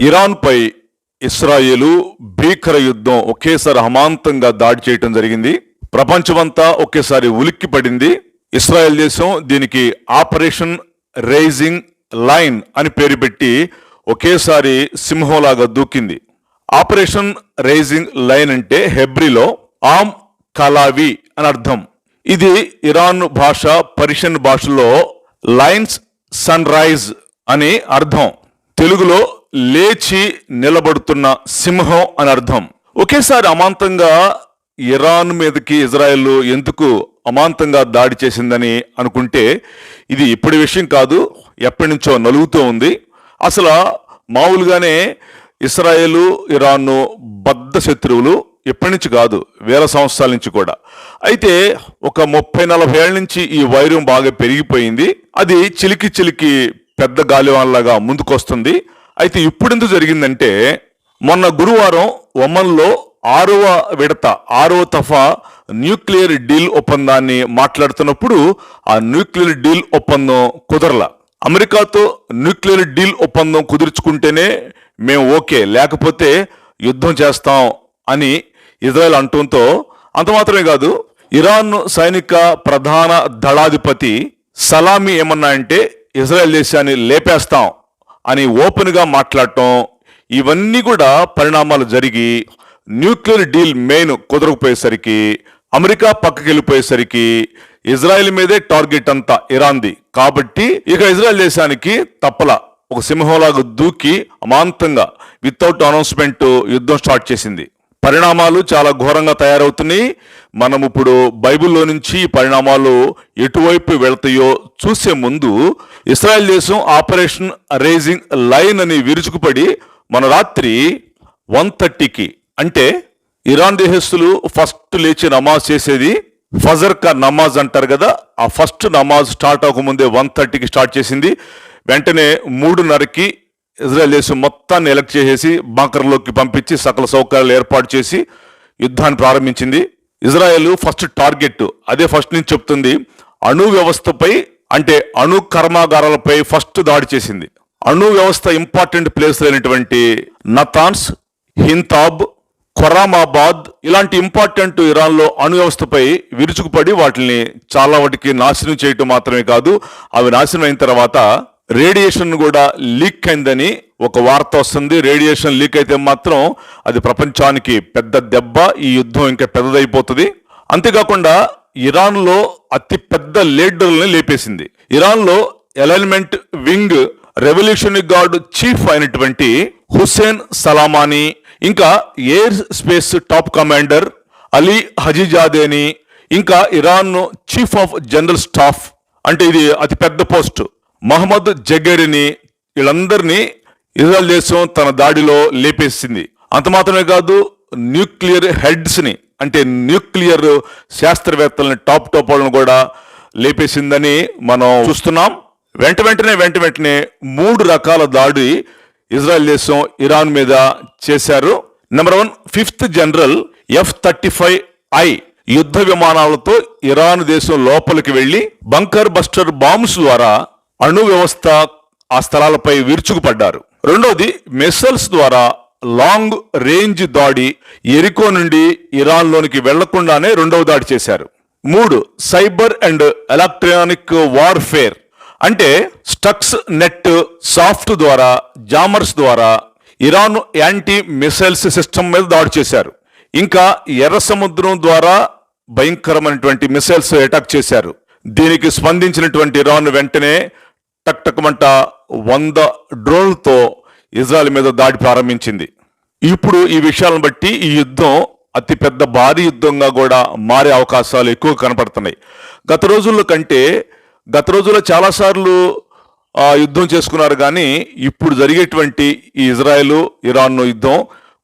ఇరాన్పై ఇస్రాయేలు భీకర యుద్ధం ఒకేసారి అమాంతంగా దాడి చేయటం జరిగింది. ప్రపంచమంతా ఒకేసారి ఉలిక్కి పడింది. ఇస్రాయెల్ దేశం దీనికి ఆపరేషన్ రైజింగ్ లైన్ అని పేరు పెట్టి ఒకేసారి సింహంలాగా దూకింది. ఆపరేషన్ రైజింగ్ లైన్ అంటే హెబ్రిలో ఆమ్ కలావి అని అర్థం. ఇది ఇరాన్ భాష పర్షియన్ భాషలో లైన్స్ సన్ రైజ్ అని అర్థం. తెలుగులో లేచి నిలబడుతున్న సింహం అని అర్థం. ఒకేసారి అమాంతంగా ఇరాన్ మీదకి ఇజ్రాయెల్ ఎందుకు అమాంతంగా దాడి చేసిందని అనుకుంటే ఇది ఇప్పటి విషయం కాదు ఎప్పటి నుంచో నలుగుతూ ఉంది. అసలు మామూలుగానే ఇస్రాయేలు ఇరాన్ను బద్ధ శత్రువులు ఎప్పటి నుంచి కాదు వేల సంవత్సరాల నుంచి కూడా. అయితే ఒక ముప్పై నలభై ఏళ్ళ నుంచి ఈ వైరం బాగా పెరిగిపోయింది. అది చిలికి చిలికి పెద్ద గాలివాన్లాగా ముందుకొస్తుంది. అయితే ఇప్పుడు ఎందుకు జరిగిందంటే మొన్న గురువారం ఒమన్లో ఆరవ విడత ఆరవ తఫా న్యూక్లియర్ డీల్ ఒప్పందాన్ని మాట్లాడుతున్నప్పుడు ఆ న్యూక్లియర్ డీల్ ఒప్పందం కుదరల. అమెరికాతో న్యూక్లియర్ డీల్ ఒప్పందం కుదుర్చుకుంటేనే మేము ఓకే లేకపోతే యుద్ధం చేస్తాం అని ఇజ్రాయెల్ అంటంతో అంత మాత్రమే కాదు ఇరాన్ సైనిక ప్రధాన దళాధిపతి సలామీ ఏమన్నా అంటే ఇజ్రాయెల్ దేశాన్ని లేపేస్తాం అని ఓపెన్గా మాట్లాడటం ఇవన్నీ కూడా పరిణామాలు జరిగి న్యూక్లియర్ డీల్ మెయిన్ కుదరకపోయేసరికి అమెరికా పక్కకి వెళ్ళిపోయేసరికి ఇజ్రాయెల్ మీదే టార్గెట్ అంతా ఇరాన్ది. కాబట్టి ఇక ఇజ్రాయెల్ దేశానికి తప్పల. ఒక సింహంలాగా దూకి అమాంతంగా వితౌట్ అనౌన్స్మెంట్ యుద్ధం స్టార్ట్ చేసింది. పరిణామాలు చాలా ఘోరంగా తయారవుతున్నాయి. మనం ఇప్పుడు బైబిల్లో నుంచి పరిణామాలు ఎటువైపు వెళ్తాయో చూసే ముందు ఇస్రాయల్ దేశం ఆపరేషన్ రేజింగ్ లైన్ అని విరుచుకుపడి మన రాత్రి వన్ థర్టీకి అంటే ఇరాన్ దేశస్తులు ఫస్ట్ లేచి నమాజ్ చేసేది ఫజర్ కా నమాజ్ అంటారు కదా ఆ ఫస్ట్ నమాజ్ స్టార్ట్ అవ్వకముందే వన్ థర్టీకి స్టార్ట్ చేసింది. వెంటనే మూడున్నరకి ఇజ్రాయెల్ దేశం మొత్తాన్ని ఎలక్ట్ చేసేసి బంకర్లోకి పంపించి సకల సౌకర్యాలు ఏర్పాటు చేసి యుద్ధాన్ని ప్రారంభించింది. Israel first target. అదే ఫస్ట్ నుంచి చెప్తుంది అణు వ్యవస్థపై అంటే అణు కర్మాగారాలపై ఫస్ట్ దాడి చేసింది. అణు వ్యవస్థ ఇంపార్టెంట్ ప్లేస్ అయినటువంటి నతాన్స్ హింతాబ్ ఖొరామాబాద్ ఇలాంటి ఇంపార్టెంట్ ఇరాన్లో అణు వ్యవస్థపై విరుచుకుపడి వాటిని చాలా వాటికి నాశనం చేయటం మాత్రమే కాదు అవి నాశనం అయిన తర్వాత రేడియేషన్ కూడా లీక్ అయిందని ఒక వార్త వస్తుంది. రేడియేషన్ లీక్ అయితే మాత్రం అది ప్రపంచానికి పెద్ద దెబ్బ ఈ యుద్ధం ఇంకా పెద్దదైపోతుంది. అంతేకాకుండా ఇరాన్లో అతి పెద్ద లీడర్లని లేపేసింది. ఇరాన్లో alignment wing revolutionary guard chief అయినటువంటి హుస్సేన్ సలామాని ఇంకా aerospace top commander Ali హజీజాదేని ఇంకా Iran chief of general staff అంటే ఇది అతి పెద్ద పోస్ట్. మహమ్మద్ జగేరిని వీళ్ళందరినీ ఇజ్రాయల్ దేశం తన దాడిలో లేపేసింది. అంత మాత్రమే కాదు న్యూక్లియర్ హెడ్స్ని అంటే న్యూక్లియర్ శాస్త్రవేత్తలని టాప్ టాప్ వాళ్ళని కూడా లేపేసిందని మనం చూస్తున్నాం. వెంట వెంటనే వెంట వెంటనే మూడు రకాల దాడి ఇజ్రాయెల్ దేశం ఇరాన్ మీద చేశారు. Number one fifth general F thirty five I యుద్ధ విమానాలతో ఇరాన్ దేశం లోపలికి వెళ్ళి బంకర్ బస్టర్ బాంబ్స్ ద్వారా అణు వ్యవస్థ ఆ స్థలాలపై విరుచుకుపడ్డారు. రెండవది మిస్సైల్స్ ద్వారా లాంగ్ రేంజ్ దాడి ఎరికో నుండి ఇరాన్లోనికి వెళ్ళకుండానే రెండవ దాడి చేశారు. మూడు సైబర్ అండ్ ఎలక్ట్రానిక్ వార్ఫేర్ అంటే స్టక్స్ నెట్ సాఫ్ట్ ద్వారా జామర్స్ ద్వారా ఇరాన్ యాంటీ మిసైల్స్ సిస్టమ్ మీద దాడి చేశారు. ఇంకా ఎర్ర సముద్రం ద్వారా భయంకరమైనటువంటి మిసైల్స్ అటాక్ చేశారు. దీనికి స్పందించినటువంటి ఇరాన్ వెంటనే టక్టకమంట వంద డ్రోన్లతో ఇజ్రాయెల్ మీద దాడి ప్రారంభించింది. ఇప్పుడు ఈ విషయాలను బట్టి ఈ యుద్ధం అతిపెద్ద భారీ యుద్ధంగా కూడా మారే అవకాశాలు ఎక్కువ కనపడుతున్నాయి. గత రోజుల్లో కంటే గత రోజుల్లో చాలాసార్లు యుద్ధం చేసుకున్నారు కానీ ఇప్పుడు జరిగేటువంటి ఈ ఇజ్రాయెల్ ఇరాన్ యుద్ధం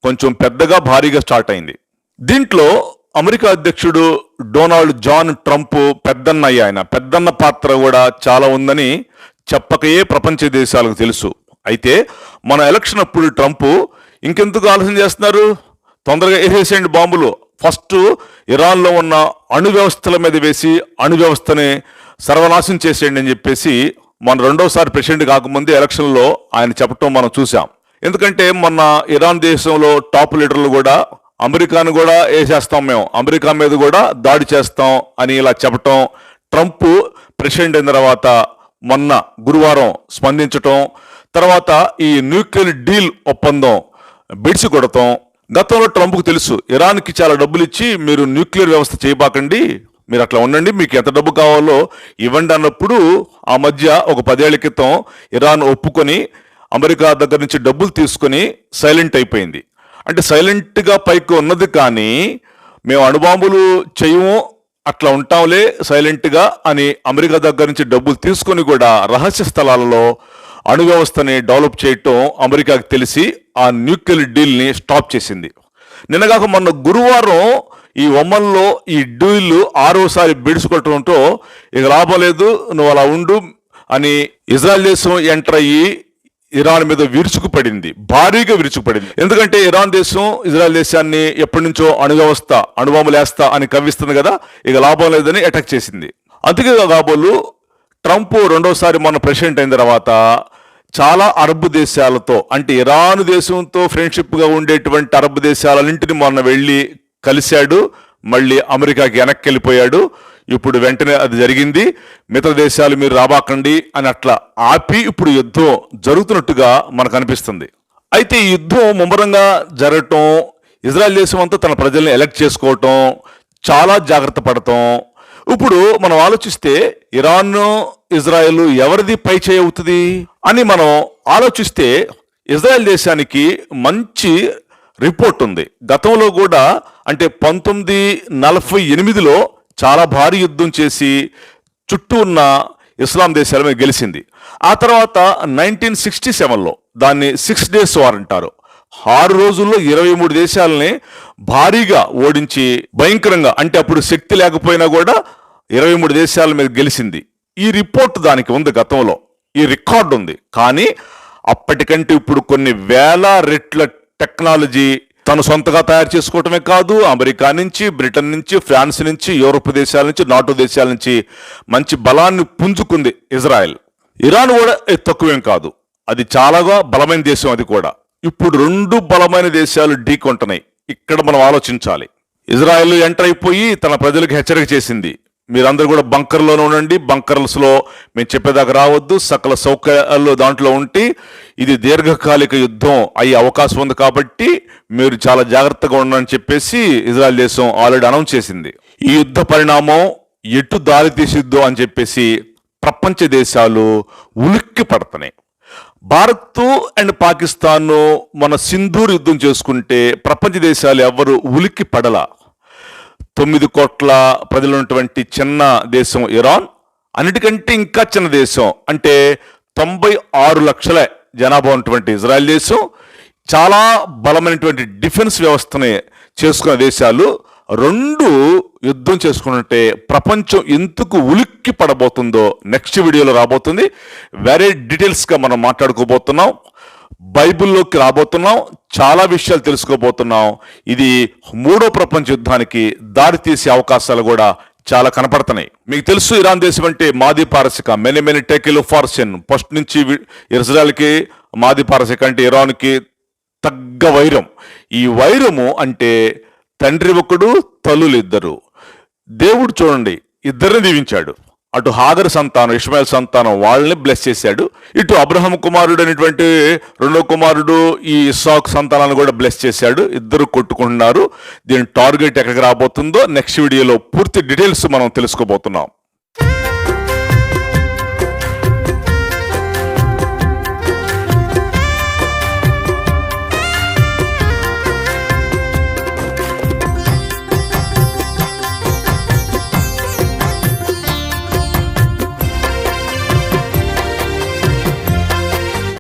కొంచెం పెద్దగా భారీగా స్టార్ట్ అయింది. దీంట్లో అమెరికా అధ్యక్షుడు డొనాల్డ్ జాన్ ట్రంప్ పెద్దన్న అయ్యి ఆయన. పెద్దన్న పాత్ర కూడా చాలా ఉందని చెప్పకయే ప్రపంచ దేశాలకు తెలుసు. అయితే మన ఎలక్షన్ అప్పుడు ట్రంప్ ఇంకెందుకు ఆలస్యం చేస్తున్నారు? తొందరగా వేసేసేయండి బాంబులు. ఫస్ట్ ఇరాన్లో ఉన్న అణు వ్యవస్థల మీద వేసి అణు వ్యవస్థని సర్వనాశం చేసేయండి అని చెప్పేసి మన రెండోసారి ప్రెసిడెంట్ కాకముందే ఎలక్షన్లో ఆయన చెప్పటం మనం చూసాం ఎందుకంటే మొన్న ఇరాన్ దేశంలో టాప్ లీడర్లు కూడా అమెరికాను కూడా వేసేస్తాం మేము. అమెరికా మీద కూడా దాడి చేస్తాం అని ఇలా చెప్పటం ట్రంప్ ప్రెసిడెంట్ అయిన తర్వాత మొన్న గురువారం స్పందించటం తర్వాత ఈ న్యూక్లియర్ డీల్ ఒప్పందం బిడిసి కొడతాం గతంలో ట్రంప్కు తెలుసు ఇరాన్కి చాలా డబ్బులు ఇచ్చి మీరు న్యూక్లియర్ వ్యవస్థ చేయబాకండి మీరు అట్లా ఉండండి మీకు ఎంత డబ్బు కావాలో ఇవ్వండి అన్నప్పుడు ఆ మధ్య ఒక పదేళ్ళ క్రితం ఇరాన్ ఒప్పుకొని అమెరికా దగ్గర నుంచి డబ్బులు తీసుకొని సైలెంట్ అయిపోయింది. అంటే సైలెంట్గా పైకి ఉన్నది కానీ మేము అణుబాంబులు చేయము అట్లా ఉంటాంలే సైలెంట్గా అని అమెరికా దగ్గర నుంచి డబ్బులు తీసుకొని కూడా రహస్య స్థలాలలో అణు వ్యవస్థని డెవలప్ చేయటం అమెరికాకి తెలిసి ఆ న్యూక్లియర్ డీల్ని స్టాప్ చేసింది. నిన్నగాక మొన్న గురువారం ఈ ఒమ్మన్లో ఈ డీల్ ఆరోసారి బీడుచుకోవటంతో ఇక లాభం లేదు నువ్వు అలా ఉండు అని ఇజ్రాయెల్ దేశం ఎంటర్ అయ్యి ఇరాన్ మీద విరుచుకుపడింది భారీగా విరుచుకుపడింది. ఎందుకంటే ఇరాన్ దేశం ఇజ్రాయెల్ దేశాన్ని ఎప్పటి నుంచో అణు అణువాములేస్తా అని కవ్విస్తుంది కదా ఇక లాభం లేదని అటాక్ చేసింది. అందుకే కాబోలు ట్రంప్ రెండోసారి మన ప్రెసిడెంట్ అయిన తర్వాత చాలా అరబ్ దేశాలతో అంటే ఇరాన్ దేశంతో ఫ్రెండ్షిప్గా ఉండేటువంటి అరబ్ దేశాలన్నింటిని మొన్న వెళ్ళి కలిశాడు మళ్ళీ అమెరికాకి వెనక్కి వెళ్ళిపోయాడు. ఇప్పుడు వెంటనే అది జరిగింది. మిగతా దేశాలు మీరు రాబాకండి అని అట్లా ఆపి ఇప్పుడు యుద్ధం జరుగుతున్నట్టుగా మనకు అనిపిస్తుంది. అయితే ఈ యుద్ధం ముమ్మరంగా జరగటం ఇజ్రాయెల్ దేశం అంతా తన ప్రజల్ని ఎలక్ట్ చేసుకోవటం చాలా జాగ్రత్త పడటం. ఇప్పుడు మనం ఆలోచిస్తే ఇరాన్ ఇజ్రాయెల్ ఎవరిది పై అవుతుంది అని మనం ఆలోచిస్తే ఇజ్రాయెల్ దేశానికి మంచి రిపోర్ట్ ఉంది. గతంలో కూడా అంటే పంతొమ్మిది నలభై ఎనిమిదిలో చాలా భారీ యుద్ధం చేసి చుట్టూ ఉన్న ఇస్లాం దేశాల మీద గెలిచింది. ఆ తర్వాత నైన్టీన్ సిక్స్టీ సెవెన్లో దాన్ని సిక్స్ డేస్ వార్ అంటారు. ఆరు రోజుల్లో ఇరవై మూడు దేశాలని భారీగా ఓడించి భయంకరంగా అంటే అప్పుడు శక్తి లేకపోయినా కూడా ఇరవై మూడు దేశాల మీద గెలిచింది. ఈ రిపోర్ట్ దానికి ఉంది గతంలో. ఈ రికార్డు ఉంది. కానీ అప్పటికంటే ఇప్పుడు కొన్ని వేల రెట్ల టెక్నాలజీ తను సొంతగా తయారు చేసుకోవటమే కాదు అమెరికా నుంచి బ్రిటన్ నుంచి ఫ్రాన్స్ నుంచి యూరోప్ దేశాల నుంచి నాటో దేశాల నుంచి మంచి బలాన్ని పుంజుకుంది ఇజ్రాయెల్. ఇరాన్ కూడా తక్కువేం కాదు. అది చాలాగా బలమైన దేశం అది కూడా. ఇప్పుడు రెండు బలమైన దేశాలు ఢీకొంటున్నాయి. ఇక్కడ మనం ఆలోచించాలి. ఇజ్రాయెల్ ఎంటర్ అయిపోయి తన ప్రజలకు హెచ్చరిక చేసింది. మీరందరూ కూడా బంకర్లోనే ఉండండి. బంకర్స్లో మేము చెప్పేదాకా రావద్దు. సకల సౌకర్యాలు దాంట్లో ఉండి ఇది దీర్ఘకాలిక యుద్ధం అయ్యే అవకాశం ఉంది కాబట్టి మీరు చాలా జాగ్రత్తగా ఉండని చెప్పేసి ఇజ్రాయెల్ దేశం ఆల్రెడీ అనౌన్స్ చేసింది. ఈ యుద్ధ పరిణామం ఎటు దారి తీసిద్దో అని చెప్పేసి ప్రపంచ దేశాలు ఉలిక్కి పడుతున్నాయి. భారత్ అండ్ పాకిస్తాన్ మన సింధూర్ యుద్ధం చేసుకుంటే ప్రపంచ దేశాలు ఎవరు ఉలిక్కి పడలా. తొమ్మిది కోట్ల ప్రజలు ఉన్నటువంటి చిన్న దేశం ఇరాన్ అన్నిటికంటే ఇంకా చిన్న దేశం అంటే తొంభై ఆరు లక్షల జనాభా ఉన్నటువంటి ఇజ్రాయెల్ దేశం. చాలా బలమైనటువంటి డిఫెన్స్ వ్యవస్థని చేసుకున్న దేశాలు. రెండు యుద్ధం చేసుకుంటే ప్రపంచం ఎందుకు ఉలిక్కి పడబోతుందో నెక్స్ట్ వీడియోలో రాబోతుంది. వెరీ డీటెయిల్స్గా మనం మాట్లాడుకోబోతున్నాం. బైబిల్లోకి రాబోతున్నాం చాలా విషయాలు తెలుసుకోబోతున్నాం. ఇది మూడో ప్రపంచ యుద్ధానికి దారి తీసే అవకాశాలు కూడా చాలా కనపడుతున్నాయి. మీకు తెలుసు ఇరాన్ దేశం అంటే మాది పారసిక. మెనీ మెనీ టెకిల్ ఫార్సిన్ ఫస్ట్ నుంచి ఇజ్రాయల్కి మాది పారసిక అంటే ఇరాన్కి తగ్గ వైరం. ఈ వైరము అంటే తండ్రి ఒకడు తల్లులు ఇద్దరు. దేవుడు చూడండి ఇద్దరిని దీవించాడు. అటు హాగర్ సంతానం ఇష్మాయిల్ సంతానం వాళ్ళని బ్లెస్ చేశాడు. ఇటు అబ్రహం కుమారుడు అనేటువంటి రెండో కుమారుడు ఈ ఇస్సాక్ సంతానాన్ని కూడా బ్లెస్ చేశాడు. ఇద్దరు కొట్టుకుంటున్నారు. దీని టార్గెట్ ఎక్కడికి రాబోతుందో నెక్స్ట్ వీడియోలో పూర్తి డీటెయిల్స్ మనం తెలుసుకోబోతున్నాం.